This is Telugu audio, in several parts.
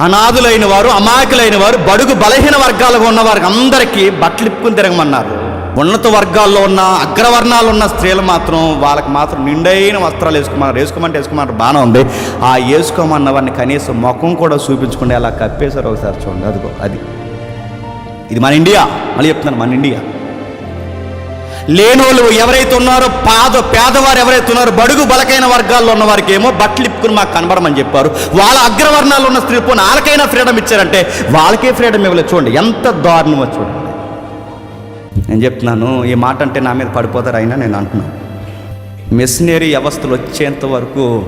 అనాథులైన వారు అమాయకులైన వారు బడుగు బలహీన వర్గాలుగా ఉన్న వారికి అందరికీ బట్టలు ఇప్పుకుని తిరగమన్నారు. ఉన్నత వర్గాల్లో ఉన్న అగ్రవర్ణాలు ఉన్న స్త్రీలు మాత్రం వాళ్ళకి మాత్రం నిండైన వస్త్రాలు వేసుకోమన్నారు. వేసుకోమంటే వేసుకోమన్నారు. బాగానే ఉంది. ఆ వేసుకోమన్న వారిని కనీసం ముఖం కూడా చూపించకుండా అలా కప్పేశారు ఒకసారి చూడండి. అదిగో అది. ఇది మన ఇండియా. మళ్ళీ చెప్తున్నాను మన ఇండియా. లేనోళ్ళు ఎవరైతే ఉన్నారో పాద పేదవారు ఎవరైతే ఉన్నారో బడుగు బలకైన వర్గాల్లో ఉన్న వారికి ఏమో బట్టలు ఇప్పుకుని మాకు కనబడమని చెప్పారు. వాళ్ళ అగ్రవర్ణాలు ఉన్న స్త్రీ పోనీ వాళ్ళకైనా ఫ్రీడమ్ ఇచ్చారంటే వాళ్ళకే ఫ్రీడమ్ ఇవ్వలేదు. చూడండి ఎంత దారుణమో చూడండి. నేను చెప్తున్నాను ఈ మాట అంటే నా మీద పడిపోతారు అయినా నేను అంటున్నాను. మిషనరీ వ్యవస్థలు వచ్చేంత వరకు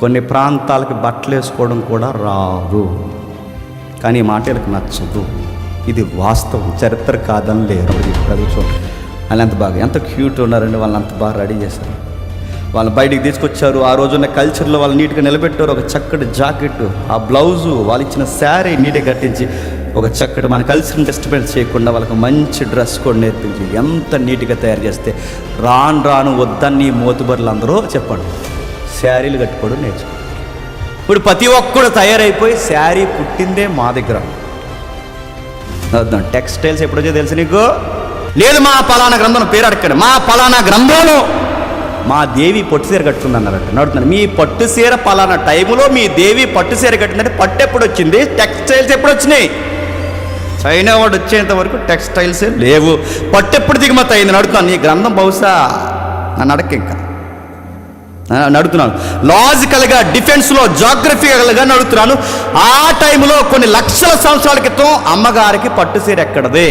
కొన్ని ప్రాంతాలకు బట్టలు వేసుకోవడం కూడా రాదు. కానీ ఈ మాట నచ్చదు. ఇది వాస్తవం. చరిత్ర కాదని లేరు. అది చూడండి. వాళ్ళు ఎంత బాగా ఎంత క్యూట్ ఉన్నారండి వాళ్ళని అంత బాగా రెడీ చేశారు. వాళ్ళు బయటికి తీసుకొచ్చారు ఆ రోజున్న కల్చర్లో వాళ్ళు నీట్గా నిలబెట్టారు ఒక చక్కటి జాకెట్ ఆ బ్లౌజు వాళ్ళు ఇచ్చిన శారీ నీట్గా కట్టించి ఒక చక్కటి మన కల్చర్ని డిస్టర్బెన్స్ చేయకుండా వాళ్ళకి మంచి డ్రెస్ కూడా నేర్పించి ఎంత నీట్గా తయారు చేస్తే రాను రాను వద్దన్ని మోతుబరులు అందరూ చెప్పండి. శారీలు కట్టుకోవడం నేర్చుకో. ఇప్పుడు ప్రతి ఒక్కడు తయారైపోయి శారీ పుట్టిందే మా దగ్గర. టెక్స్టైల్స్ ఎప్పుడొచ్చో తెలుసు నీకు? లేదు మా పలానా గ్రంథం పేరు అడగండి మా పలానా గ్రంథంలో మా దేవి పట్టు సీర కట్టుకుంది అన్నారట నడుతున్నారు మీ పట్టు సీర పలానా టైంలో మీ దేవి పట్టు సీర కట్టిందంటే పట్టు ఎప్పుడు వచ్చింది? టెక్స్టైల్స్ ఎప్పుడు వచ్చినాయి? చైనా వాడు వచ్చేంత వరకు టెక్స్టైల్స్ లేవు. పట్టు ఎప్పుడు దిగుమతి అయింది? నడుతున్నాను నీ గ్రంథం బహుశా నన్ను అడగ ఇంకా. నడుతున్నాను లాజికల్గా డిఫెన్స్లో జాగ్రఫికల్గా నడుతున్నాను ఆ టైంలో కొన్ని లక్షల సంవత్సరాల క్రితం అమ్మగారికి పట్టు సీర ఎక్కడదే?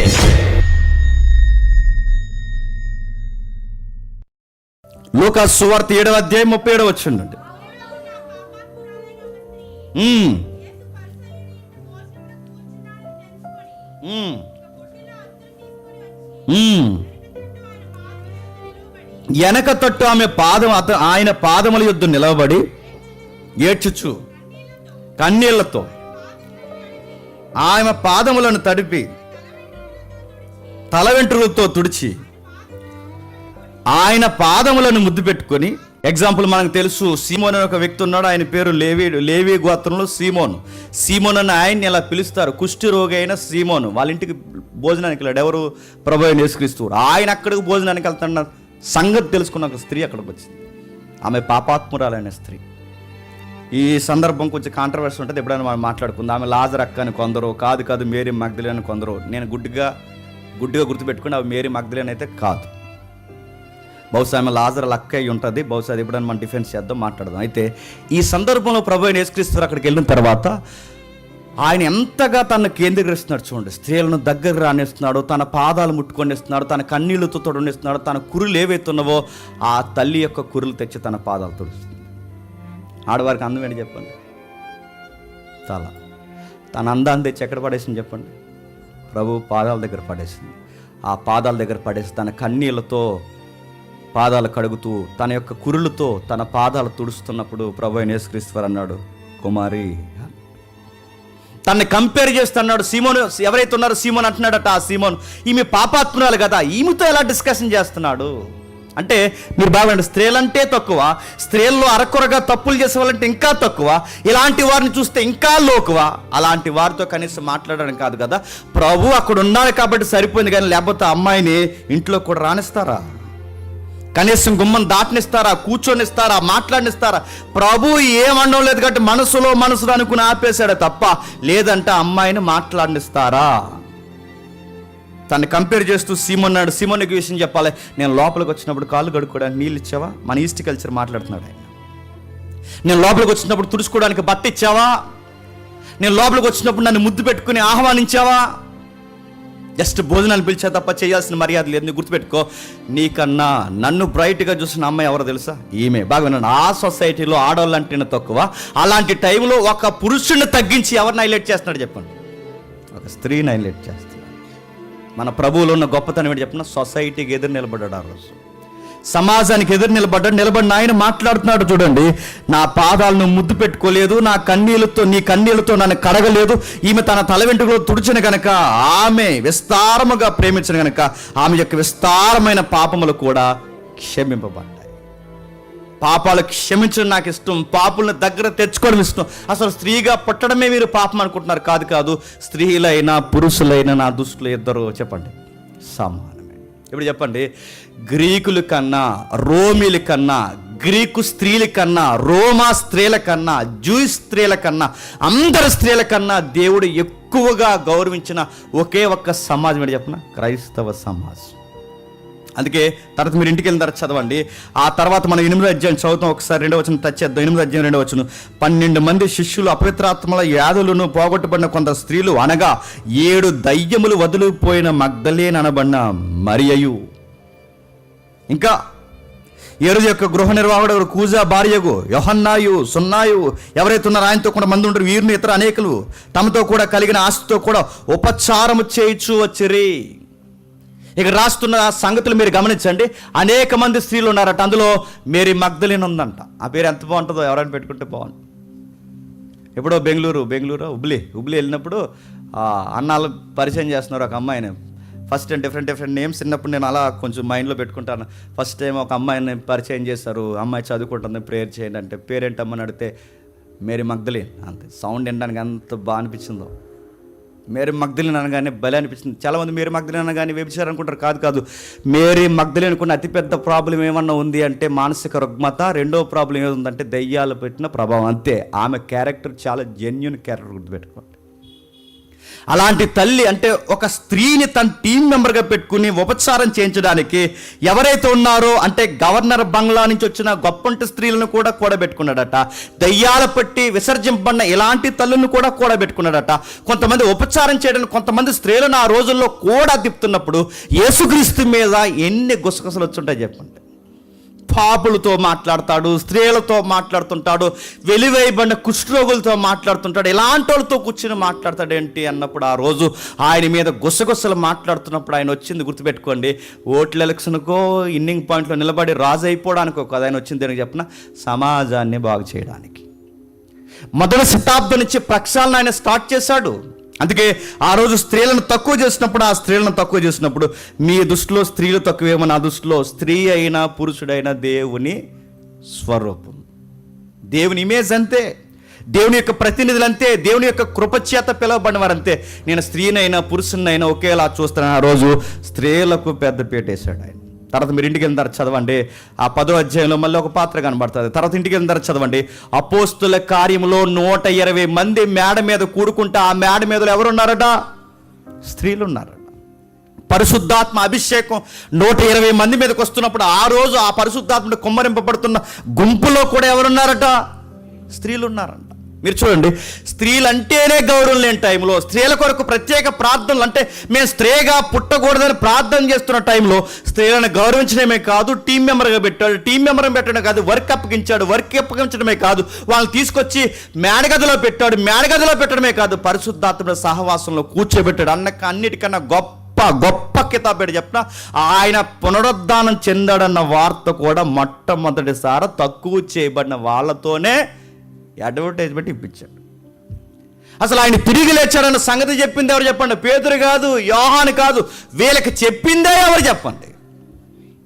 లోక సువార్త ఏడవ అధ్యాయం ముప్పై ఏడవ వచ్చిండండి వెనక తట్టు ఆమె పాదం అత ఆయన పాదముల యుద్ధం నిలవబడి ఏడ్చుచు కన్నీళ్ళతో ఆమె పాదములను తడిపి తల వెంట్రులతో తుడిచి ఆయన పాదములను ముద్దు పెట్టుకొని ఎగ్జాంపుల్ మనకు తెలుసు సీమోన్ అనే ఒక వ్యక్తి ఉన్నాడు ఆయన పేరు లేవి లేవి గోత్రంలో సీమోన్. సీమోన్ అని ఆయన్ని ఇలా పిలుస్తారు? కుష్టి రోగి అయిన సీమోన్. వాళ్ళ ఇంటికి భోజనానికి వెళ్ళాడు. ఎవరు? ప్రభు అయిన ఆయన అక్కడికి భోజనానికి వెళ్తున్న సంగతి తెలుసుకున్న ఒక స్త్రీ అక్కడికి వచ్చింది. ఆమె పాపాత్మురాలైన స్త్రీ. ఈ సందర్భం కొంచెం కాంట్రవర్సీ ఉంటుంది. ఎప్పుడైనా మనం మాట్లాడుకుందాం. ఆమె లాజర్ అక్క అని కొందరు కాదు కాదు మేరీ మగ్ధులేని అని కొందరు. నేను గుడ్డిగా గుడ్డిగా గుర్తుపెట్టుకుని అవి మేరీ మగ్ధులేని అయితే కాదు. బహుశా ఆమె లాజర్ లక్క అయి ఉంటుంది. బహుశా అది ఎప్పుడైనా మనం డిఫెన్స్ చేద్దాం మాట్లాడదాం. అయితే ఈ సందర్భంలో ప్రభు అయిన యేసుక్రీస్తు అక్కడికి వెళ్ళిన తర్వాత ఆయన ఎంతగా తను కేంద్రీకరిస్తున్నాడు చూడండి. స్త్రీలను దగ్గర రానిస్తున్నాడు తన పాదాలు ముట్టుకొనిస్తున్నాడు తన కన్నీళ్ళతో తొడనిస్తున్నాడు తన కురులు ఏవైతున్నావో ఆ తల్లి యొక్క కురులు తెచ్చి తన పాదాలు తుడుస్తుంది ఆడవారికి అందం ఏంటి చెప్పండి? తల. తన అందాన్ని తెచ్చి ఎక్కడ పడేసింది చెప్పండి? ప్రభు పాదాల దగ్గర పడేసింది. ఆ పాదాల దగ్గర పడేసి తన కన్నీళ్ళతో పాదాలు కడుగుతూ తన యొక్క కురులతో తన పాదాలు తుడుస్తున్నప్పుడు ప్రభు నేసుక్రీశ్వర్ అన్నాడు కుమారి తన్ని కంపేర్ చేస్తున్నాడు సీమోన్. ఎవరైతే ఉన్నారో సీమోన్ అంటున్నాడట ఆ సీమోన్. ఈమె పాపాత్మురాలు కదా ఈమెతో ఎలా డిస్కషన్ చేస్తున్నాడు? అంటే మీరు బాగుండండి స్త్రీలంటే తక్కువ స్త్రీల్లో అరకొరగా తప్పులు చేసే వాళ్ళంటే ఇంకా తక్కువ ఇలాంటి వారిని చూస్తే ఇంకా లోకువ. అలాంటి వారితో కనీసం మాట్లాడడం కాదు కదా ప్రభు అక్కడ ఉన్నారు కాబట్టి సరిపోయింది కానీ లేకపోతే అమ్మాయిని ఇంట్లో కూడా రాణిస్తారా కనీసం గుమ్మం దాటనిస్తారా కూర్చొనిస్తారా మాట్లాడినిస్తారా? ప్రభు ఏమనడం లేదు కాబట్టి మనసులో మనసు అనుకుని ఆపేశాడే తప్ప లేదంటే అమ్మాయిని మాట్లాడినిస్తారా? తను కంపేర్ చేస్తూ సీమన్నాడు సీమోనికి విషయం చెప్పాలి. నేను లోపలికి వచ్చినప్పుడు కాళ్ళు కడుక్కోవడానికి నీళ్ళు ఇచ్చావా? మన ఈస్ట్ కల్చర్ మాట్లాడుతున్నాడు ఆయన. నేను లోపలికి వచ్చినప్పుడు తుడుచుకోవడానికి బట్ట ఇచ్చావా? నేను లోపలికి వచ్చినప్పుడు నన్ను ముద్దు పెట్టుకుని ఆహ్వానించావా? జస్ట్ భోజనాలు పిలిచా తప్ప చేయాల్సిన మర్యాద లేదు. నువ్వు గుర్తుపెట్టుకో. నీకన్నా నన్ను బ్రైట్గా చూసిన అమ్మాయి ఎవరో తెలుసా? ఈమె. బాగా విన్నాను ఆ సొసైటీలో ఆడవాళ్ళు అంటేనే తక్కువ. అలాంటి టైంలో ఒక పురుషుడిని తగ్గించి ఎవరిని హైలైట్ చేస్తున్నాడు చెప్పండి. ఒక స్త్రీని హైలైట్ చేస్తున్నాడు. మన ప్రభువులో ఉన్న గొప్పతనం ఏంటి చెప్పిన? సొసైటీకి ఎదురు నిలబడ్డాడు ఆ రోజు. సమాజానికి ఎదురు నిలబడ్డాడు నిలబడిన ఆయన మాట్లాడుతున్నాడు చూడండి. నా పాదాలను ముద్దు పెట్టుకోలేదు నా కన్నీళ్ళతో నీ కన్నీళ్ళతో నన్ను కడగలేదు. ఈమె తన తల వెంట్రుకలో తుడిచిన గనక ఆమె విస్తారముగా ప్రేమించిన గనక ఆమె యొక్క విస్తారమైన పాపములు కూడా క్షమింపబడ్డాయి. పాపాలు క్షమించడం నాకు ఇష్టం పాపులను దగ్గర తెచ్చుకోవడం ఇష్టం. అసలు స్త్రీగా పుట్టడమే మీరు పాపం అనుకుంటున్నారు. కాదు కాదు స్త్రీలైనా పురుషులైనా నా దుస్తులు ఇద్దరు చెప్పండి. సమా ఇప్పుడు చెప్పండి? గ్రీకుల కన్నా రోమిల కన్నా గ్రీకు స్త్రీల కన్నా రోమా స్త్రీల కన్నా జూయిస్ స్త్రీల కన్నా అందరి స్త్రీల కన్నా దేవుడు ఎక్కువగా గౌరవించిన ఒకే ఒక్క సమాజం ఏంటి చెప్పిన? క్రైస్తవ సమాజం. అందుకే తర్వాత మీరు ఇంటికి వెళ్ళిన తర్వాత చదవండి. ఆ తర్వాత మనం ఎనిమిది అధ్యాయం చదువుతాం. ఒకసారి రెండో వచ్చిన టచ్ చేద్దాం. ఎనిమిది అధ్యాయం రెండో వచ్చును పన్నెండు మంది శిష్యులు అపవిత్రాత్మల వ్యాధులను పోగొట్టబడిన కొంత స్త్రీలు అనగా ఏడు దయ్యములు వదిలిపోయిన మగ్ధలేనబడిన మరియయు. ఇంకా ఏడు యొక్క గృహ నిర్వాహకుడు కూజా భార్యకు యోహన్నాయు సున్నాయు ఎవరైతే ఉన్నారో ఆయనతో కూడా మంది ఉంటారు. వీరిని ఇతర అనేకులు తమతో కూడా కలిగిన ఆస్తితో కూడా ఉపచారము చేయించు వచ్చిరి. ఇక రాస్తున్న సంగతులు మీరు గమనించండి. అనేక మంది స్త్రీలు ఉన్నారట. అందులో మేరీ మగ్ధలిన్ ఉందంట. ఆ పేరు ఎంత బాగుంటుందో ఎవరైనా పెట్టుకుంటే బాగుంది ఎప్పుడో బెంగళూరు బెంగళూరు హుబ్లీ హుబ్లీ వెళ్ళినప్పుడు అన్నాలు పరిచయం చేస్తున్నారు ఒక అమ్మాయిని. First time different different names చిన్నప్పుడు నేను అలా కొంచెం మైండ్లో పెట్టుకుంటాను. ఫస్ట్ టైం ఒక అమ్మాయిని పరిచయం చేస్తారు అమ్మాయి చదువుకుంటుంది ప్రేయర్ చేయండి అంటే పేరేంటమ్మని అడిగితే మేరీ మగ్ధలిన్ అంతే. సౌండ్ వినడానికి ఎంత బాగా అనిపించిందో. మేరీ మగ్ధలిన్ అనగానే బలి అనిపించింది చాలామంది మేరీ మగ్ధలిన్ అనగానే వ్యభిచారం అనుకుంటారు కాదు కాదు. మేరీ మగ్ధలిన్ అనుకున్న అతిపెద్ద ప్రాబ్లం ఏమన్నా ఉంది అంటే మానసిక రుగ్మత. రెండో ప్రాబ్లం ఏముందంటే దయ్యాలు పెట్టిన ప్రభావం. అంతే. ఆమె క్యారెక్టర్ చాలా జెన్యున్ క్యారెక్టర్ గుర్తుపెట్టుకో. అలాంటి తల్లి అంటే ఒక స్త్రీని తన టీం మెంబర్గా పెట్టుకుని ఉపచారం చేయించడానికి ఎవరైతే ఉన్నారో అంటే గవర్నర్ బంగ్లా నుంచి వచ్చిన గొప్పంటి స్త్రీలను కూడా కూడబెట్టుకున్నాడట. దయ్యాల పట్టి విసర్జింపబడిన ఇలాంటి తల్లులను కూడా కూడబెట్టుకున్నాడట. కొంతమంది ఉపచారం చేయడానికి కొంతమంది స్త్రీలను ఆ రోజుల్లో కూడా తిప్పుతున్నప్పుడు యేసుక్రీస్తు మీద ఎన్ని గుసగుసలు వచ్చుంటాయి చెప్పండి. పాపులతో మాట్లాడతాడు స్త్రీలతో మాట్లాడుతుంటాడు వెలివేయబడిన కుష్ఠరోగులతో మాట్లాడుతుంటాడు ఎలాంటి వాళ్ళతో కూర్చుని మాట్లాడతాడు ఏంటి అన్నప్పుడు ఆ రోజు ఆయన మీద గుసగుసలు మాట్లాడుతున్నప్పుడు ఆయన వచ్చింది గుర్తుపెట్టుకోండి. ఓట్ల ఎలక్షన్కో ఇన్నింగ్ పాయింట్లో నిలబడి రాజు అయిపోవడానికో కదా ఆయన వచ్చింది అని చెప్పిన సమాజాన్ని బాగు చేయడానికి. మొదటి శతాబ్దం నుంచి ప్రక్షాళన ఆయన స్టార్ట్ చేశాడు. అందుకే ఆ రోజు స్త్రీలను తక్కువ చేసినప్పుడు ఆ స్త్రీలను తక్కువ చేసినప్పుడు మీ దృష్టిలో స్త్రీలు తక్కువేమో నా దృష్టిలో స్త్రీ అయినా పురుషుడైనా దేవుని స్వరూపం. దేవుని ఇమేజ్ అంతే. దేవుని యొక్క ప్రతినిధులు అంతే. దేవుని యొక్క కృపచేత పిలువబడిన వారంతే నేను స్త్రీనైనా పురుషునైనా ఒకేలా చూస్తాను ఆ రోజు స్త్రీలకు పెద్ద వేసాడు ఆయన. తర్వాత మీరు ఇంటికి వెళ్ళిన తర్వాత చదవండి. ఆ పదో అధ్యాయంలో మళ్ళీ ఒక పాత్ర కనబడుతుంది. తర్వాత ఇంటికి వెళ్ళిన తర్వాత చదవండి. అపోస్తుల కార్యంలో నూట ఇరవై మంది మేడ మీద కూడుకుంటే ఆ మేడ మీద ఎవరున్నారట? స్త్రీలు ఉన్నారట పరిశుద్ధాత్మ అభిషేకం నూట ఇరవై మంది మీదకి వస్తున్నప్పుడు ఆ రోజు ఆ పరిశుద్ధాత్మ కుమ్మరింపబడుతున్న గుంపులో కూడా ఎవరున్నారట? స్త్రీలు ఉన్నారంట మీరు చూడండి స్త్రీలంటేనే గౌరవం లేని టైంలో స్త్రీల కొరకు ప్రత్యేక ప్రార్థనలు అంటే మేము స్త్రీగా పుట్టకూడదని ప్రార్థన చేస్తున్న టైంలో స్త్రీలను గౌరవించడమే కాదు టీం మెంబర్గా పెట్టాడు. టీం మెంబర్ పెట్టడం కాదు వర్క్ అప్పగించాడు. వర్క్ అప్పగించడమే కాదు వాళ్ళని తీసుకొచ్చి మేడగదిలో పెట్టాడు. మేడగదిలో పెట్టడమే కాదు పరిశుద్ధాత్మ సహవాసంలో కూర్చోబెట్టాడు. అన్నక అన్నిటికన్నా గొప్ప గొప్ప కితాబేడు చెప్పిన ఆయన పునరుద్ధానం చెందాడన్న వార్త కూడా మొట్టమొదటిసారి తక్కువ చేయబడిన వాళ్ళతోనే అడ్వర్టైజ్మెంట్ ఇప్పించాడు. అసలు ఆయన తిరిగి లేచాడన్న సంగతి చెప్పింది ఎవరు చెప్పండి? పేదరు కాదు యోహాను కాదు వీళ్ళకి చెప్పిందే ఎవరు చెప్పండి?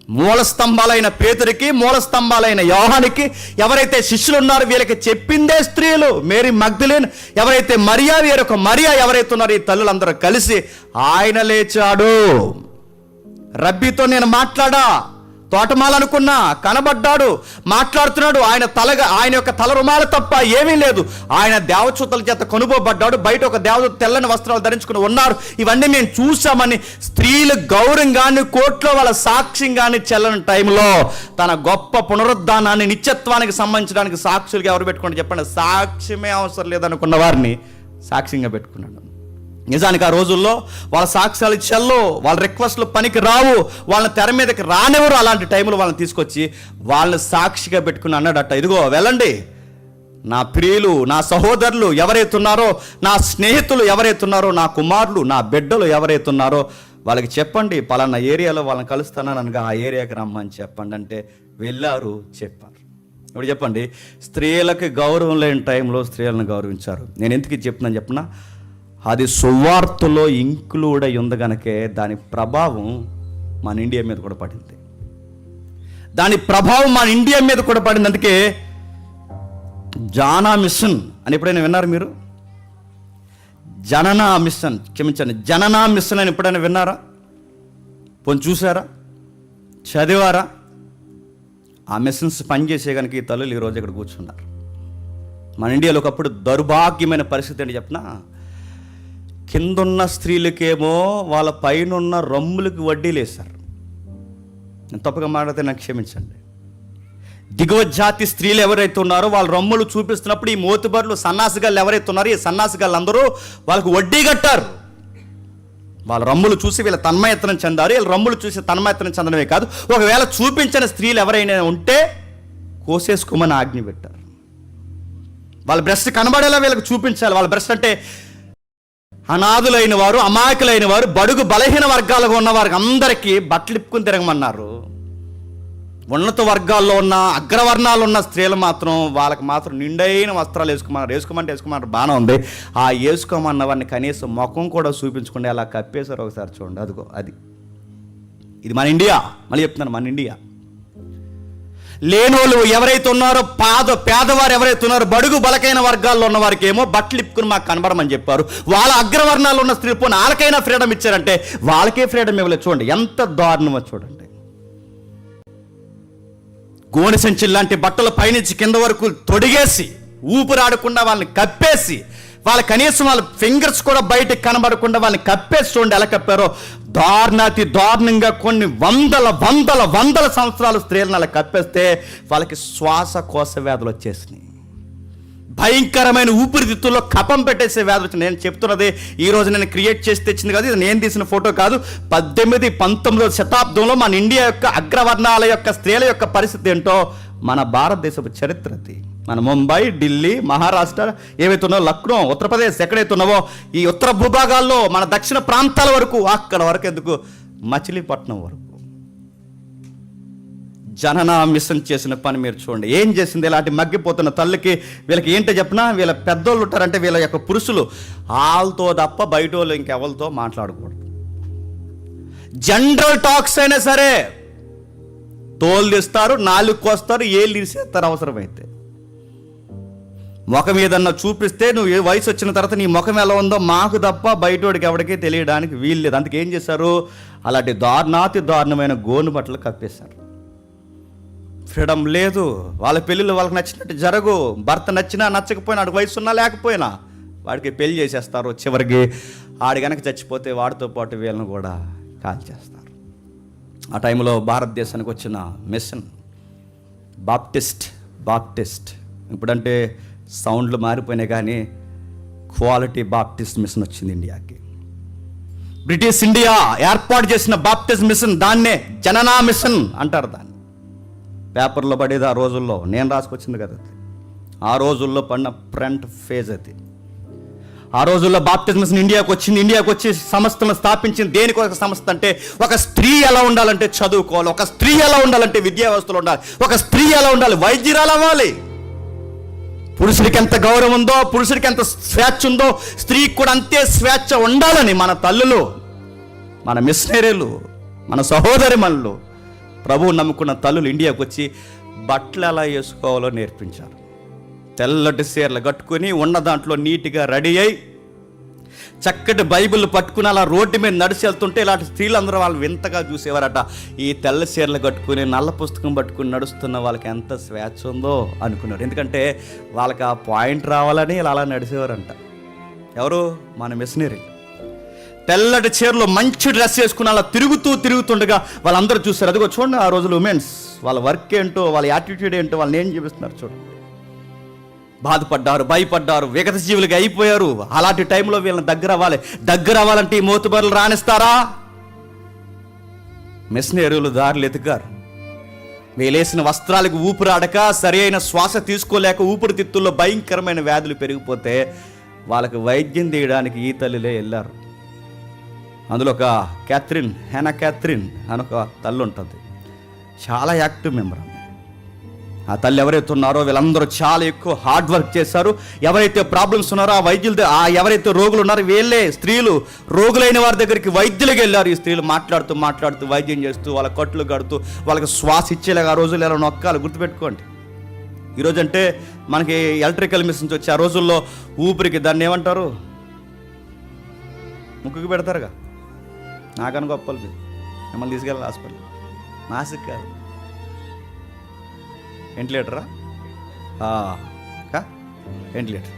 మూల స్తంభాలైన పేతురికి మూల స్తంభాలైన యోహానికి ఎవరైతే శిష్యులు ఉన్నారో వీళ్ళకి చెప్పిందే స్త్రీలు. మేరీ మగ్ధులేన్ ఎవరైతే మరియా వీరొక మరియా ఎవరైతే ఉన్నారో ఈ తల్లులందరూ కలిసి ఆయన లేచాడు. రబ్బీతో నేను మాట్లాడా? తోటమాలనుకున్నా కనబడ్డాడు మాట్లాడుతున్నాడు. ఆయన తలగా ఆయన యొక్క తల రుమాలు తప్ప ఏమీ లేదు. ఆయన దేవచూతల చేత కొనుగోబడ్డాడు. బయట ఒక దేవత తెల్లని వస్త్రాలు ధరించుకుని ఉన్నారు. ఇవన్నీ మేము చూసామని స్త్రీలు గౌరవంగాని కోర్టులో వాళ్ళ సాక్ష్యంగాని చెల్లని టైంలో తన గొప్ప పునరుద్ధానాన్ని నిత్యత్వానికి సంబంధించడానికి సాక్షులుగా ఎవరు పెట్టుకోండి చెప్పండి? సాక్ష్యమే అవసరం లేదనుకున్న వారిని సాక్ష్యంగా పెట్టుకున్నాడు. నిజానికి ఆ రోజుల్లో వాళ్ళ సాక్ష్యాలు చెల్లో వాళ్ళ రిక్వెస్ట్లు పనికి రావు. వాళ్ళని తెర మీదకి రానివ్వరు అలాంటి టైంలో వాళ్ళని తీసుకొచ్చి వాళ్ళని సాక్షిగా పెట్టుకుని అన్నాడట ఇదిగో వెళ్ళండి. నా ప్రియులు నా సహోదరులు ఎవరైతే ఉన్నారో నా స్నేహితులు ఎవరైతున్నారో నా కుమారులు నా బిడ్డలు ఎవరైతే ఉన్నారో వాళ్ళకి చెప్పండి. పలానా ఏరియాలో వాళ్ళని కలుస్తానని అనగా ఆ ఏరియాకి రమ్మని చెప్పండి. అంటే వెళ్ళారు చెప్పారు. ఇప్పుడు చెప్పండి స్త్రీలకు గౌరవం లేని టైంలో స్త్రీలను గౌరవించారు. నేను ఎందుకు చెప్తున్నాను చెప్పిన? అది సువార్తలో ఇంక్లూడ్ అయి ఉంది కనుకే దాని ప్రభావం మన ఇండియా మీద కూడా పడింది. దాని ప్రభావం మన ఇండియా మీద కూడా పడింది. అందుకే జానా మిషన్ అని ఎప్పుడైనా విన్నారు మీరు? జననా మిషన్ క్షమించండి జననా మిషన్ అని ఎప్పుడైనా విన్నారా? పోనీ చూసారా చదివారా? ఆ మిషన్స్ పనిచేసే కనుక ఈ తల్లులు ఈరోజు ఇక్కడ కూర్చున్నారు. మన ఇండియాలో ఒకప్పుడు దౌర్భాగ్యమైన పరిస్థితి అని చెప్పిన? కిందున్న స్త్రీలకేమో వాళ్ళ పైనున్న రమ్ములకి వడ్డీలు వేశారు నేను తప్పగా మాట్లాడితే నాకు క్షమించండి. దిగువ జాతి స్త్రీలు ఎవరైతే ఉన్నారో వాళ్ళ రొమ్ములు చూపిస్తున్నప్పుడు ఈ మోతుబరులు సన్నాసిగాళ్ళు ఎవరైతే ఉన్నారో ఈ సన్నాసిగాళ్ళు అందరూ వాళ్ళకు వడ్డీ కట్టారు. వాళ్ళ రమ్ములు చూసి వీళ్ళ తన్మయత్నం చెందారు. వీళ్ళ రమ్ములు చూసి తన్మయత్నం చెందడమే కాదు ఒకవేళ చూపించిన స్త్రీలు ఎవరైనా ఉంటే కోసేసుకోమని ఆజ్ఞ పెట్టారు. వాళ్ళ బ్రెస్ట్ కనబడేలా వీళ్ళకి చూపించాలి. వాళ్ళ బ్రెస్ట్ అంటే అనాథులైన వారు అమాయకులైన వారు బడుగు బలహీన వర్గాలుగా ఉన్న వారికి అందరికీ బట్టలు ఇప్పుకుని తిరగమన్నారు. ఉన్నత వర్గాల్లో ఉన్న అగ్రవర్ణాలు ఉన్న స్త్రీలు మాత్రం వాళ్ళకి మాత్రం నిండైన వస్త్రాలు వేసుకోమన్నారు. వేసుకోమంటే వేసుకోమన్నారు. బాగానే ఉంది. ఆ వేసుకోమన్న వారిని కనీసం ముఖం కూడా చూపించకుండా అలా కప్పేశారు ఒకసారి చూడండి. అదిగో అది. ఇది మన ఇండియా. మళ్ళీ చెప్తున్నాను మన ఇండియా. లేనోళ్ళు ఎవరైతే ఉన్నారో పాద పేదవారు ఎవరైతే ఉన్నారో బడుగు బలకైన వర్గాల్లో ఉన్న వారికి ఏమో బట్టలు ఇప్పుకుని మాకు కనబడమని చెప్పారు. వాళ్ళ అగ్రవర్ణాలు ఉన్న స్త్రీ పోనీ వాళ్ళకైనా ఫ్రీడమ్ ఇచ్చారంటే వాళ్ళకే ఫ్రీడమ్ ఇవ్వలేదు. చూడండి ఎంత దారుణమో చూడండి. గోనె సంచి లాంటి బట్టలు పైనుంచి కింద వరకు తొడిగేసి ఊపిరాడకుండా వాళ్ళని కప్పేసి వాళ్ళ కనీసం వాళ్ళ ఫింగర్స్ కూడా బయటకు కనబడకుండా వాళ్ళని కప్పేసి చూడండి ఎలా కప్పారో. దారుణాతి దారుణంగా కొన్ని వందల వందల వందల సంవత్సరాలు స్త్రీలను అలా కప్పేస్తే వాళ్ళకి శ్వాసకోశ వ్యాధులు వచ్చేసినాయి. భయంకరమైన ఊపిరితిత్తుల్లో కపం పెట్టేసే వ్యాధి వచ్చింది. నేను చెప్తున్నది ఈ రోజు నేను క్రియేట్ చేసి తెచ్చింది కాదు ఇది నేను తీసిన ఫోటో కాదు. పద్దెనిమిది పంతొమ్మిదవ శతాబ్దంలో మన ఇండియా యొక్క అగ్రవర్ణాల యొక్క స్త్రీల యొక్క పరిస్థితి ఏంటో మన భారతదేశపు చరిత్ర అది. మన ముంబై ఢిల్లీ మహారాష్ట్ర ఏవైతే ఉన్నావో లక్నో ఉత్తరప్రదేశ్ ఎక్కడైతే ఉన్నావో ఈ ఉత్తర భూభాగాల్లో మన దక్షిణ ప్రాంతాల వరకు అక్కడ వరకు ఎందుకు? మచిలీపట్నం వరకు. జనన మిషన్ చేసిన పని మీరు చూడండి. ఏం చేసింది? ఇలాంటి మగ్గిపోతున్న తల్లికి వీళ్ళకి ఏంటో చెప్పినా? వీళ్ళ పెద్దోళ్ళు ఉంటారంటే వీళ్ళ యొక్క పురుషులు వాళ్ళతో తప్ప బయట వాళ్ళు ఇంకెవరితో మాట్లాడకూడదు. జనరల్ టాక్స్ అయినా సరే తోలు తీస్తారు నాలుగు కోస్తారు ఏళ్ళు తీసేస్తారు అవసరమైతే. ముఖం ఏదన్నా చూపిస్తే నువ్వు ఏ వయసు వచ్చిన తర్వాత నీ ముఖం ఎలా ఉందో మాకు తప్ప బయటోడికి ఎవరికి తెలియడానికి వీల్లేదు అందుకే ఏం చేశారు? అలాంటి దారుణాతి దారుణమైన గోను బట్టలు కప్పేశారు. ఫ్రీడమ్ లేదు. వాళ్ళ పెళ్ళిళ్ళు వాళ్ళకి నచ్చినట్టు జరగు. భర్త నచ్చినా నచ్చకపోయినా వాడికి వయసు ఉన్నా లేకపోయినా వాడికి పెళ్ళి చేసేస్తారు చివరికి. ఆడి కనుక చచ్చిపోతే వాడితో పాటు వీళ్ళని కూడా కాల్ చేస్తారు ఆ టైంలో భారతదేశానికి వచ్చిన మిషన్ బాప్టిస్ట్ బాప్టిస్ట్. ఇప్పుడంటే సౌండ్లు మారిపోయినాయి కానీ క్వాలిటీ బాప్టిస్ట్ మిషన్ వచ్చింది ఇండియాకి. బ్రిటిష్ ఇండియా ఏర్పాటు చేసిన బాప్టిస్ట్ మిషన్ దాన్నే జననా మిషన్ అంటారు దాన్ని. పేపర్లో పడేది ఆ రోజుల్లో నేను రాసుకొచ్చింది కదా ఆ రోజుల్లో పడిన ఫ్రంట్ ఫేజ్ అది. ఆ రోజుల్లో బాప్టిజం మిషన్ ఇండియాకి వచ్చింది ఇండియాకి వచ్చి సంస్థలను స్థాపించింది దేనికి ఒక సంస్థ అంటే ఒక స్త్రీ ఎలా ఉండాలంటే చదువుకోవాలి ఒక స్త్రీ ఎలా ఉండాలంటే విద్యా వ్యవస్థలో ఉండాలి ఒక స్త్రీ ఎలా ఉండాలి వైద్యురాలు అవ్వాలి. పురుషుడికి ఎంత గౌరవం ఉందో పురుషుడికి ఎంత స్వేచ్ఛ ఉందో స్త్రీకి కూడా అంతే స్వేచ్ఛ ఉండాలని మన తల్లులు మన మిషనరీలు మన సహోదరి మనలు ప్రభువు నమ్ముకున్న తల్లులు ఇండియాకు వచ్చి బట్టలు ఎలా వేసుకోవాలో నేర్పించారు. తెల్లటి చీరలు కట్టుకొని ఉన్న దాంట్లో నీట్గా రెడీ అయి చక్కటి బైబిల్ పట్టుకుని అలా రోడ్డు మీద నడిచి వెళ్తుంటే ఇలాంటి స్త్రీలందరూ వాళ్ళు వింతగా చూసేవారట. ఈ తెల్ల చీరలు కట్టుకుని నల్ల పుస్తకం పట్టుకుని నడుస్తున్న వాళ్ళకి ఎంత స్వేచ్ఛ ఉందో అనుకున్నారు. ఎందుకంటే వాళ్ళకి ఆ పాయింట్ రావాలని ఇలా అలా నడిచేవారంట. ఎవరు? మన మిషనరీ. తెల్లటి చీరలు మంచి డ్రెస్ వేసుకుని అలా తిరుగుతూ తిరుగుతుండగా వాళ్ళందరూ చూస్తారు అదిగో చూడండి ఆ రోజులు ఉమెన్స్. వాళ్ళ వర్క్ ఏంటో వాళ్ళ యాటిట్యూడ్ ఏంటో వాళ్ళని ఏం చూపిస్తున్నారు చూడండి. బాధపడ్డారు భయపడ్డారు విగత జీవులుగా అయిపోయారు. అలాంటి టైంలో వీళ్ళని దగ్గర అవ్వాలి. దగ్గర అవ్వాలంటే ఈ మోతుబరులు రాణిస్తారా? మిషనరీలు దారులు ఎతికారు. వేలేసిన వస్త్రాలకు ఊపిరాడక సరి అయిన శ్వాస తీసుకోలేక ఊపిరితిత్తుల్లో భయంకరమైన వ్యాధులు పెరిగిపోతే వాళ్ళకి వైద్యం తీయడానికి ఈ తల్లిలే వెళ్ళారు. అందులో ఒక క్యాథరిన్ హెనా క్యాథరిన్ అని ఒక తల్లి ఉంటుంది చాలా యాక్టివ్ మెంబర్ ఆ తల్లి ఎవరైతే ఉన్నారో వీళ్ళందరూ చాలా ఎక్కువ హార్డ్ వర్క్ చేశారు. ఎవరైతే ప్రాబ్లమ్స్ ఉన్నారో ఆ వైద్యులు ఆ ఎవరైతే రోగులు ఉన్నారో వీళ్ళే స్త్రీలు రోగులైన వారి దగ్గరికి వైద్యులకు వెళ్ళారు. ఈ స్త్రీలు మాట్లాడుతూ మాట్లాడుతూ వైద్యం చేస్తూ వాళ్ళ కట్లు కడుతూ వాళ్ళకి శ్వాస ఇచ్చేలాగా ఆ రోజులు ఎలా నొక్కాలి గుర్తుపెట్టుకోండి. ఈరోజు అంటే మనకి ఎలక్ట్రికల్ మిషన్స్ వచ్చి ఆ రోజుల్లో ఊపిరికి దాన్ని ఏమంటారు? ముక్కుకి పెడతారుగా. నాకని గొప్పలు మిమ్మల్ని తీసుకెళ్ళాలి హాస్పిటల్. నాసిక్ కాదు. వెంటిలేటరా వెంటిలేటర్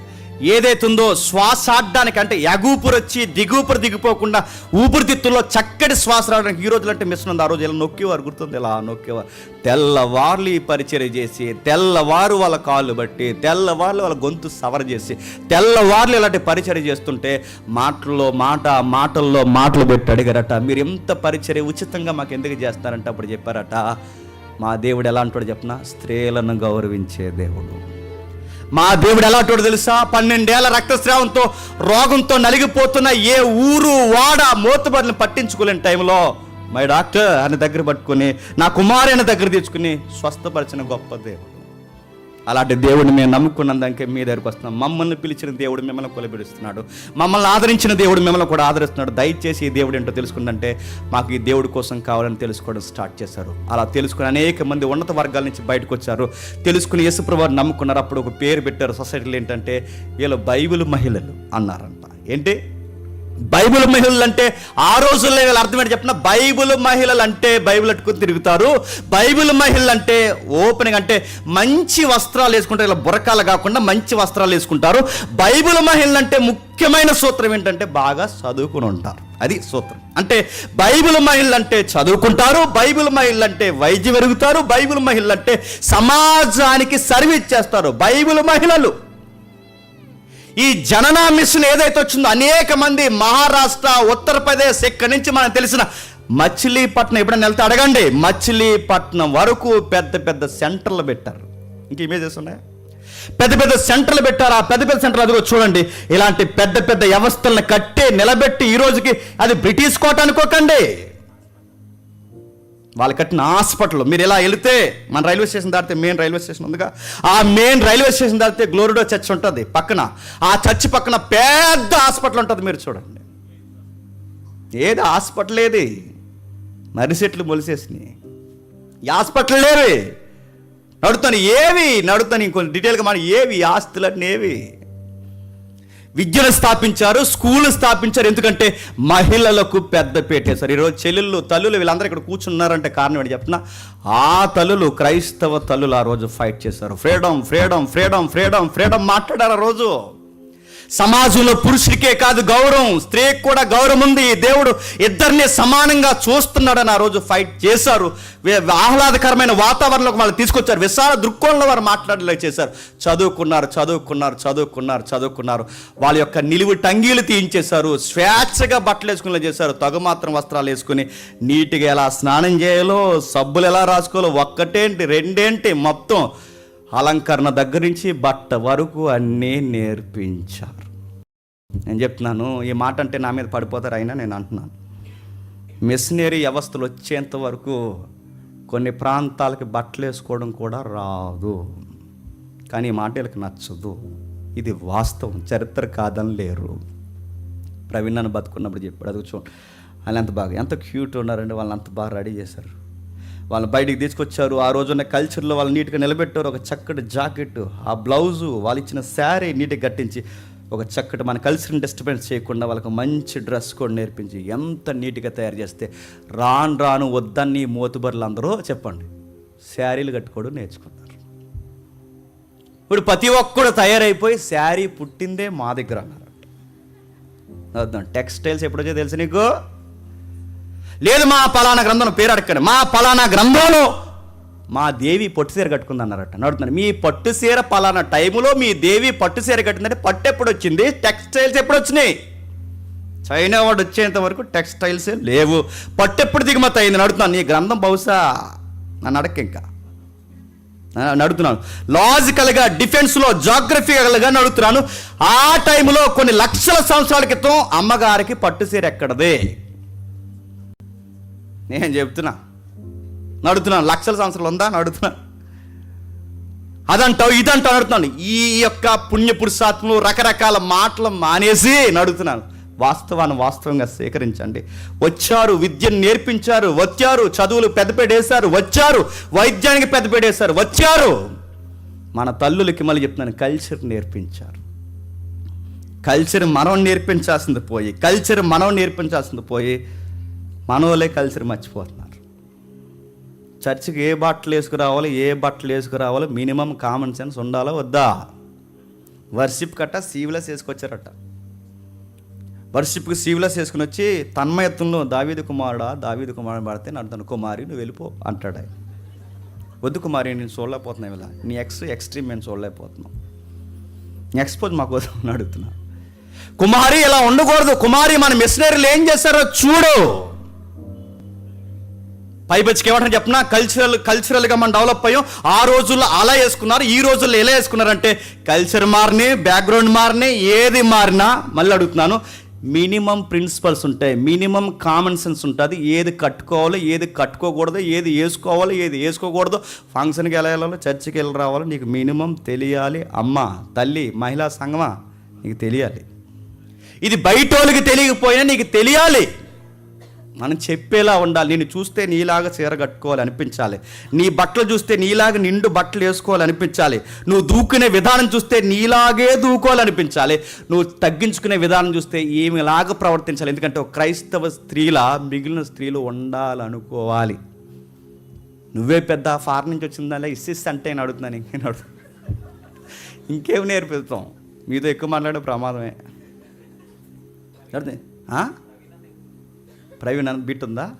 ఏదైతే ఉందో శ్వాస ఆడడానికి అంటే ఎగూపురు వచ్చి దిగుపురు దిగిపోకుండా ఊపిరితిత్తుల్లో చక్కటి శ్వాస రావడానికి ఈ రోజులు అంటే మిషన్ ఉంది ఆ రోజు ఇలా నొక్కేవారు గుర్తుంది? ఇలా నొక్కేవారు. తెల్లవార్లు ఈ పరిచయం చేసి తెల్లవారు వాళ్ళ కాళ్ళు బట్టి తెల్లవార్లు వాళ్ళ గొంతు సవర చేసి తెల్లవార్లు ఇలాంటి పరిచయం చేస్తుంటే మాటల్లో మాట మాటల్లో మాటలు పెట్టి అడిగారట. మీరు ఎంత పరిచర్య ఉచితంగా మాకు ఎందుకు చేస్తారంటే అప్పుడు చెప్పారట. మా దేవుడు ఎలా అంటాడు చెప్పిన? స్త్రీలను గౌరవించే దేవుడు. మా దేవుడు ఎలా అంటాడు తెలుసా? పన్నెండేళ్ళ రక్తస్రావంతో రోగంతో నలిగిపోతున్న ఏ ఊరు వాడ మోతుబడిని పట్టించుకోలేని టైంలో మై డాక్టర్ అని దగ్గర పట్టుకుని నా కుమారుని దగ్గర తెచ్చుకుని స్వస్థపరిచిన గొప్ప దేవుడు. అలాంటి దేవుడిని మేము నమ్ముకున్నందుకే మీ దగ్గరికి వస్తున్నాం. మమ్మల్ని పిలిచిన దేవుడు మిమ్మల్ని కొలబిడుస్తున్నాడు. మమ్మల్ని ఆదరించిన దేవుడు మిమ్మల్ని కూడా ఆదరిస్తున్నాడు. దయచేసి ఈ దేవుడు ఏంటో తెలుసుకుందంటే మాకు ఈ దేవుడి కోసం కావాలని తెలుసుకోవడం స్టార్ట్ చేశారు. అలా తెలుసుకుని అనేక మంది ఉన్నత వర్గాల నుంచి బయటకు వచ్చారు. తెలుసుకుని యేసుప్రభు నమ్ముకున్నారు. అప్పుడు ఒక పేరు పెట్టారు సొసైటీలో ఏంటంటే వీళ్ళు బైబిల్ మహిళలు అన్నారంట. ఏంటి? బైబిల్ మహిళలు అంటే ఆ రోజుల్లో వీళ్ళు అర్థమేంటి చెప్పిన బైబిల్ మహిళలు అంటే బైబిల్ అట్టుకుని తిరుగుతారు. బైబిల్ మహిళలు అంటే ఓపెనింగ్ అంటే మంచి వస్త్రాలు వేసుకుంటారు. ఇలా బురకాలు కాకుండా మంచి వస్త్రాలు వేసుకుంటారు. బైబిల్ మహిళలు అంటే ముఖ్యమైన సూత్రం ఏంటంటే బాగా చదువుకుని ఉంటారు. అది సూత్రం. అంటే బైబిల్ మహిళలు అంటే చదువుకుంటారు. బైబిల్ మహిళలు అంటే వైద్యం ఎరుగుతారు. బైబిల్ మహిళలు అంటే సమాజానికి సర్వీస్ చేస్తారు బైబిల్ మహిళలు ఈ జననా మిషన్ ఏదైతే వచ్చిందో అనేక మంది మహారాష్ట్ర ఉత్తరప్రదేశ్ ఇక్కడి నుంచి మనకు తెలిసిన మచిలీపట్నం ఎప్పుడైనా వెళ్తే అడగండి. మచిలీపట్నం వరకు పెద్ద పెద్ద సెంటర్లు పెట్టారు. ఇంక ఇమేజెస్ ఉన్నాయా? పెద్ద పెద్ద సెంటర్లు పెట్టారు. ఆ పెద్ద పెద్ద సెంటర్ అదిగో చూడండి. ఇలాంటి పెద్ద పెద్ద వ్యవస్థలను కట్టి నిలబెట్టి ఈ రోజుకి అది బ్రిటిష్ కోట అనుకోకండి. వాళ్ళు కట్టిన హాస్పిటల్. మీరు ఇలా వెళితే మన రైల్వే స్టేషన్ దాటితే మెయిన్ రైల్వే స్టేషన్ ఉందిగా. ఆ మెయిన్ రైల్వే స్టేషన్ దాటితే గ్లోరిడో చర్చ్ ఉంటుంది పక్కన. ఆ చర్చ్ పక్కన పెద్ద హాస్పిటల్ ఉంటుంది మీరు చూడండి. ఏది హాస్పిటల్ ఏది? మరిసెట్లు మొలిసేసినాయి. ఈ హాస్పిటల్ లేవి నడుతాను ఏవి? నడుతాను ఇంకొన్ని డీటెయిల్గా మన ఏవి? ఆస్తులన్నీ ఏవి? విద్యను స్థాపించారు స్కూల్ స్థాపించారు. ఎందుకంటే మహిళలకు పెద్ద పెట్టేశారు ఈరోజు చెల్లెళ్ళు తల్లులు వీళ్ళందరూ ఇక్కడ కూర్చున్నారంటే కారణం ఏంటి చెప్తున్నా? ఆ తల్లులు క్రైస్తవ తల్లులు ఆ రోజు ఫైట్ చేశారు. Freedom freedom freedom freedom freedom మాట్లాడారు ఆ రోజు. సమాజంలో పురుషుడికే కాదు గౌరవం స్త్రీకి కూడా గౌరవం ఉంది. దేవుడు ఇద్దరిని సమానంగా చూస్తున్నాడని ఆ రోజు ఫైట్ చేశారు. ఆహ్లాదకరమైన వాతావరణంలోకి వాళ్ళు తీసుకొచ్చారు. విశాల దృక్కోణంలో వారు మాట్లాడలే చేశారు. చదువుకున్నారు చదువుకున్నారు చదువుకున్నారు చదువుకున్నారు. వాళ్ళ యొక్క నిలువు టంగీలు తీయించేశారు. స్వేచ్ఛగా బట్టలు వేసుకునేలా చేశారు. తగు మాత్రం వస్త్రాలు వేసుకుని నీట్గా ఎలా స్నానం చేయాలో సబ్బులు ఎలా రాసుకోవాలో ఒక్కటేంటి రెండేంటి మొత్తం అలంకరణ దగ్గర నుంచి బట్ట వరకు అన్నీ నేర్పించారు. నేను చెప్తున్నాను ఈ మాట అంటే నా మీద పడిపోతారు అయినా నేను అంటున్నాను. మిషనరీ వ్యవస్థలు వచ్చేంత వరకు కొన్ని ప్రాంతాలకి బట్టలు వేసుకోవడం కూడా రాదు. కానీ ఈ మాట వీళ్ళకి నచ్చదు. ఇది వాస్తవం చరిత్ర కాదని లేరు. ప్రవీణ్ నన్ను బతుకున్నప్పుడు చెప్పాడు అది చూడండి వాళ్ళు ఎంత బాగా ఎంత క్యూట్ ఉన్నారండి వాళ్ళని అంత బాగా రెడీ చేశారు. వాళ్ళు బయటికి తీసుకొచ్చారు. ఆ రోజున్న కల్చర్లో వాళ్ళు నీట్గా నిలబెట్టారు. ఒక చక్కటి జాకెట్ ఆ బ్లౌజు వాళ్ళు ఇచ్చిన శారీ నీట్గా కట్టించి ఒక చక్కటి మన కల్చర్ని డిస్టర్బెన్స్ చేయకుండా వాళ్ళకి మంచి డ్రెస్ కూడా నేర్పించి ఎంత నీట్గా తయారు చేస్తే రాను రాను వద్దన్ని మోతుబర్లు అందరూ చెప్పండి. శారీలు కట్టుకోవడం నేర్చుకున్నారు. ఇప్పుడు ప్రతి ఒక్కడు తయారైపోయి శారీ పుట్టిందే మా దగ్గర అన్నారు టెక్స్టైల్స్ ఎప్పుడొచ్చో తెలుసు నీకు? లేదు మా పలానా గ్రంథం పేరు అడగండి మా పలానా గ్రంథంలో మా దేవి పట్టు సీర కట్టుకుంది అన్నారట నడుతున్నారు మీ పట్టు సీర పలానా టైములో మీ దేవి పట్టు సీర కట్టిందంటే పట్టు ఎప్పుడు వచ్చింది? టెక్స్టైల్స్ ఎప్పుడు వచ్చినాయి? చైనా వాడు వచ్చేంత వరకు టెక్స్టైల్స్ లేవు. పట్టు ఎప్పుడు దిగుమతి అయింది? నడుతున్నాను నీ గ్రంథం బహుశా నన్ను అడక్క ఇంకా. నడుతున్నాను లాజికల్గా డిఫెన్స్లో జాగ్రఫికల్గా నడుతున్నాను ఆ టైంలో కొన్ని లక్షల సంవత్సరాల క్రితం అమ్మగారికి పట్టు సీర ఎక్కడదే? నేను చెప్తున్నా. నడుతున్నాను లక్షల సంవత్సరాలు ఉందా? నడుతున్నా. అదంటావు ఇదంటావు నడుతున్నాను. ఈ యొక్క పుణ్యపురుషాత్మలు రకరకాల మాటలు మానేసి నడుతున్నాను. వాస్తవాన్ని వాస్తవంగా స్వీకరించండి వచ్చారు విద్యను నేర్పించారు వచ్చారు చదువులు పెద్దపెడేశారు వచ్చారు వైద్యానికి పెద్దపెడేశారు వచ్చారు. మన తల్లులకి మళ్ళీ చెప్తున్నాను కల్చర్ నేర్పించారు. కల్చర్ మనం నేర్పించాల్సింది పోయి కల్చర్ మనం నేర్పించాల్సింది పోయి మనోలే కల్చర్ మర్చిపోతున్నారు. చర్చికి ఏ బట్టలు వేసుకురావాలి ఏ బట్టలు వేసుకురావాలో మినిమం కామన్ సెన్స్ ఉండాలో వద్దా? వర్షిప్ కట్ట సీవ్లెస్ వేసుకొచ్చారట. వర్షిప్కి సీవ్లెస్ వేసుకుని వచ్చి తన్మయత్వంలో దావీదు కుమారుడా దావీదు కుమారుడు పడితే నడుతాను కుమారి నువ్వు వెళ్ళిపో అంటాడు ఆయన. వద్దు కుమారి నేను చూడలేకపోతున్నావు ఇలా. నీ ఎక్స్ ఎక్స్ట్రీమ్ మేము చూడలేకపోతున్నాం ఎక్స్పోజ్ మాకు వద్దు అడుగుతున్నా. కుమారి ఇలా ఉండకూడదు. కుమారి మన మిషనరీలు ఏం చేస్తారో చూడు. పైబచ్చికి ఏమంటారు చెప్పిన కల్చరల్ కల్చరల్గా మనం డెవలప్ అయ్యాం. ఆ రోజుల్లో అలా వేసుకున్నారు ఈ రోజుల్లో ఎలా వేసుకున్నారంటే కల్చర్ మారిని బ్యాక్గ్రౌండ్ మారిని ఏది మారినా మళ్ళీ అడుగుతున్నాను మినిమం ప్రిన్సిపల్స్ ఉంటాయి మినిమం కామన్ సెన్స్ ఉంటుంది. ఏది కట్టుకోవాలో ఏది కట్టుకోకూడదు ఏది వేసుకోవాలో ఏది వేసుకోకూడదు ఫంక్షన్కి ఎలా వెళ్ళాలో చర్చికి వెళ్ళి రావాలో నీకు మినిమం తెలియాలి. అమ్మ తల్లి మహిళా సంఘమా నీకు తెలియాలి. ఇది బయట వాళ్ళకి తెలియకపోయినా నీకు తెలియాలి. మనం చెప్పేలా ఉండాలి. నేను చూస్తే నీలాగా చీర కట్టుకోవాలి అనిపించాలి నీ బట్టలు చూస్తే నీలాగా నిండు బట్టలు వేసుకోవాలి అనిపించాలి నువ్వు దూకునే విధానం చూస్తే నీలాగే దూకోవాలనిపించాలి. నువ్వు తగ్గించుకునే విధానం చూస్తే ఏమిలాగా ప్రవర్తించాలి. ఎందుకంటే ఒక క్రైస్తవ స్త్రీలా మిగిలిన స్త్రీలు ఉండాలనుకోవాలి. నువ్వే పెద్ద ఫార్ నుంచి వచ్చిందా ఇస్సిస్ అంటే నేను అడుగుతున్నాను ఇంకేం అడుగు? ఇంకేం నేర్పిస్తాం? మీతో ఎక్కువ మాట్లాడే ప్రమాదమే. అర్థం? ప్రవీణ్ అని బిట్ ఉందా?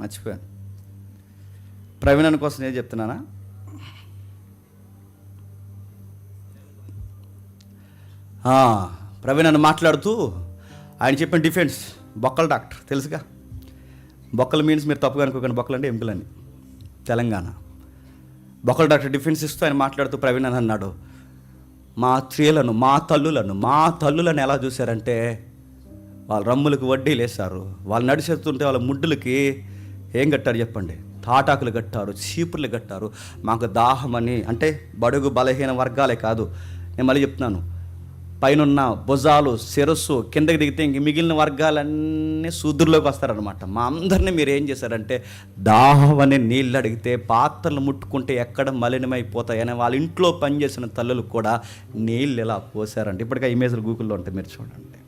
మర్చిపోయాను. ప్రవీణ్ కోసం నేను చెప్తున్నానా? ఆ, ప్రవీణ్ అని మాట్లాడుతూ ఆయన చెప్పిన డిఫెన్స్ బొక్కల డాక్టర్ తెలుసుగా? బొక్కలు మీన్స్ మీరు తప్పుగా అనుకోకండి బొక్కలు అంటే ఎముకలని తెలంగాణ. ఒకళ్ళు డాక్టర్ డిఫెన్స్ ఇస్తూ ఆయన మాట్లాడుతూ ప్రవీణ్ అని అన్నాడు. మా స్త్రీలను మా తల్లులను మా తల్లులను ఎలా చూశారంటే వాళ్ళ రమ్ములకు వడ్డీలు వేశారు వాళ్ళు నడిచేస్తుంటే వాళ్ళ ముడ్డులకి ఏం కట్టారు చెప్పండి? తాటాకులు కట్టారు చీపుర్లు కట్టారు. మాకు దాహమని అంటే బడుగు బలహీన వర్గాలే కాదు. నేను మళ్ళీ చెప్తున్నాను. పైనున్న భుజాలు శిరస్సు కిందకి దిగితే ఇంక మిగిలిన వర్గాలన్నీ శూద్రులోకి వస్తారనమాట మా అందరినీ మీరు ఏం చేశారంటే దాహం అనే నీళ్ళు అడిగితే పాత్రలు ముట్టుకుంటే ఎక్కడ మలినమైపోతాయని వాళ్ళ ఇంట్లో పనిచేసిన తల్లులు కూడా నీళ్ళు ఇలా పోసారంటే ఇప్పటికే ఇమేజ్లు గూగుల్లో ఉంటాయి మీరు చూడండి.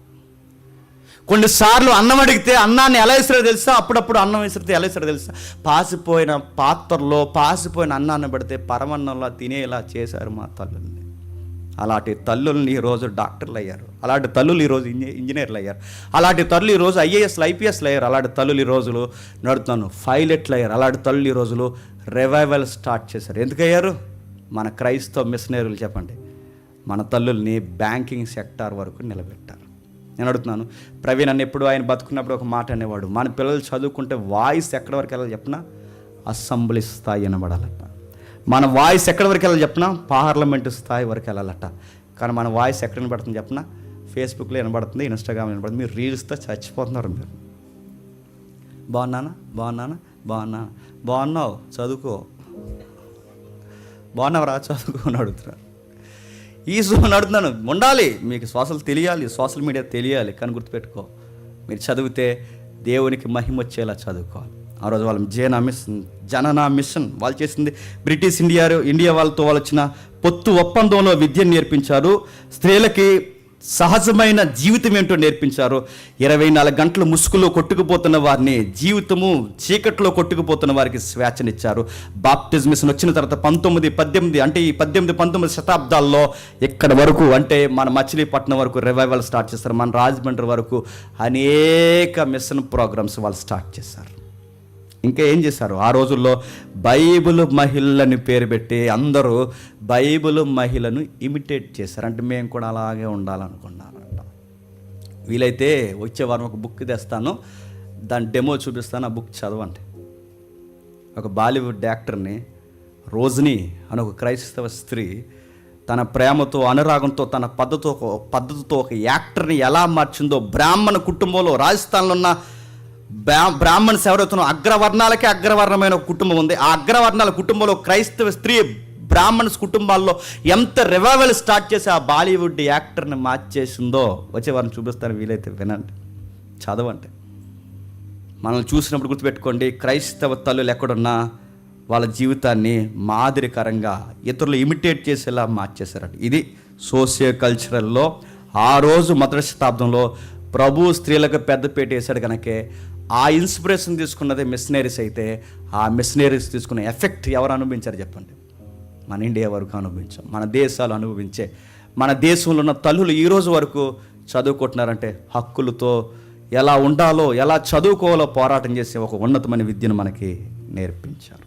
కొన్నిసార్లు అన్నం అడిగితే అన్నాన్ని ఎలా ఇస్తారో తెలుసా? అప్పుడప్పుడు అన్నం ఇస్తే ఎలా ఇస్తారో తెలుసా? పాసిపోయిన పాత్రలో పాసిపోయిన అన్నాన్ని పెడితే పరమన్నంలో తినేలా చేశారు మా తల్లుల్ని. అలాంటి తల్లుల్ని ఈరోజు డాక్టర్లు అయ్యారు. అలాంటి తల్లులు ఈరోజు ఇంజ ఇంజనీర్లు అయ్యారు. అలాంటి తల్లులు ఈరోజు ఐఏఎస్లు ఐపీఎస్లు అయ్యారు. అలాంటి తల్లులు ఈ రోజులు నడుతున్నాను పైలట్లు అయ్యారు. అలాంటి తల్లులు ఈ రోజులు రివైవల్ స్టార్ట్ చేశారు. ఎందుకయ్యారు మన క్రైస్తవ మిషనరీలు చెప్పండి. మన తల్లుల్ని బ్యాంకింగ్ సెక్టార్ వరకు నిలబెట్టారు. నేను అడుగుతున్నాను ప్రవీణ్ అని ఎప్పుడు ఆయన బతుకున్నప్పుడు ఒక మాట అనేవాడు మన పిల్లలు చదువుకుంటే వాయిస్ ఎక్కడి వరకు వెళ్ళాలి చెప్పినా? అసెంబ్లీ స్థాయి వినబడాలట. మన వాయిస్ ఎక్కడి వరకు వెళ్ళాలి చెప్పినా? పార్లమెంటు స్థాయి వరకు వెళ్ళాలట. కానీ మన వాయిస్ ఎక్కడ వినబడుతుంది చెప్పినా? ఫేస్బుక్లో వినబడుతుంది ఇన్స్టాగ్రామ్ వినబడుతుంది. మీరు రీల్స్తో చచ్చిపోతున్నారు మీరు. బాగున్నానా? బాగున్నానా? బాగున్నా బాగున్నావు? చదువుకో. బాగున్నావు రా చదువుకో అని ఈ సో అడుగుతున్నాను. ఉండాలి. మీకు సోషల్ తెలియాలి. సోషల్ మీడియా తెలియాలి. కానీ గుర్తుపెట్టుకో. మీరు చదివితే దేవునికి మహిమ వచ్చేలా చదువుకోవాలి. ఆ రోజు వాళ్ళ జేనా మిషన్ జననా మిషన్ వాళ్ళు చేసింది. బ్రిటిష్ ఇండియా ఇండియా వాళ్ళతో వాళ్ళు వచ్చిన పొత్తు ఒప్పందంలో విద్యను నేర్పించారు. స్త్రీలకి సహజమైన జీవితం ఏంటో నేర్పించారు. ఇరవై నాలుగు గంటలు ముసుగులో కొట్టుకుపోతున్న వారిని జీవితము చీకట్లో కొట్టుకుపోతున్న వారికి స్వేచ్ఛనిచ్చారు. బాప్టిజం మిషన్ వచ్చిన తర్వాత పంతొమ్మిది పద్దెనిమిది అంటే ఈ పద్దెనిమిది పంతొమ్మిది శతాబ్దాల్లో ఇక్కడ వరకు అంటే మన మచిలీపట్నం వరకు రివైవల్ స్టార్ట్ చేస్తారు. మన రాజమండ్రి వరకు అనేక మిషన్ ప్రోగ్రామ్స్ వాళ్ళు స్టార్ట్ చేశారు. ఇంకా ఏం చేశారు? ఆ రోజుల్లో బైబిల్ మహిళని పేరు పెట్టి అందరూ బైబిల్ మహిళను ఇమిటేట్ చేశారు. అంటే మేము కూడా అలాగే ఉండాలనుకున్నారంట. వీలైతే వచ్చే వారం ఒక బుక్ తెస్తాను. దాని డెమో చూపిస్తాను ఆ బుక్ చదవండి. ఒక బాలీవుడ్ యాక్టర్ని రోజ్ని అని ఒక క్రైస్తవ స్త్రీ తన ప్రేమతో అనురాగంతో తన పద్ధతితో పద్ధతితో ఒక యాక్టర్ని ఎలా మార్చిందో బ్రాహ్మణ కుటుంబంలో రాజస్థాన్లో ఉన్న బ్రాహ్మణ్స్ ఎవరైతే అగ్రవర్ణాలకే అగ్రవర్ణమైన కుటుంబం ఉంది. ఆ అగ్రవర్ణాల కుటుంబంలో క్రైస్తవ స్త్రీ బ్రాహ్మణ్స్ కుటుంబాల్లో ఎంత రివైవల్ స్టార్ట్ చేసి ఆ బాలీవుడ్ యాక్టర్ని మార్చేసిందో వచ్చే వారిని చూపిస్తాను వీలైతే వినండి. చదవండి. మనల్ని చూసినప్పుడు గుర్తుపెట్టుకోండి క్రైస్తవ తల్లులు ఎక్కడున్నా వాళ్ళ జీవితాన్ని మాదిరికరంగా ఇతరులు ఇమిటేట్ చేసేలా మార్చేశారండి. ఇది సోషియో కల్చరల్లో ఆ రోజు మొదటి శతాబ్దంలో ప్రభు స్త్రీలకు పెద్దపేట వేశాడు కనుకే ఆ ఇన్స్పిరేషన్ తీసుకున్నది మిషనరీస్ అయితే ఆ మిషనరీస్ తీసుకున్న ఎఫెక్ట్ ఎవరు అనుభవించారు చెప్పండి? మన ఇండియా వరకు అనుభవించాం మన దేశాలు అనుభవించే మన దేశంలో ఉన్న తల్లులు ఈరోజు వరకు చదువుకుంటున్నారంటే హక్కులతో ఎలా ఉండాలో ఎలా చదువుకోవాలో పోరాటం చేసే ఒక ఉన్నతమైన విద్యను మనకి నేర్పించారు.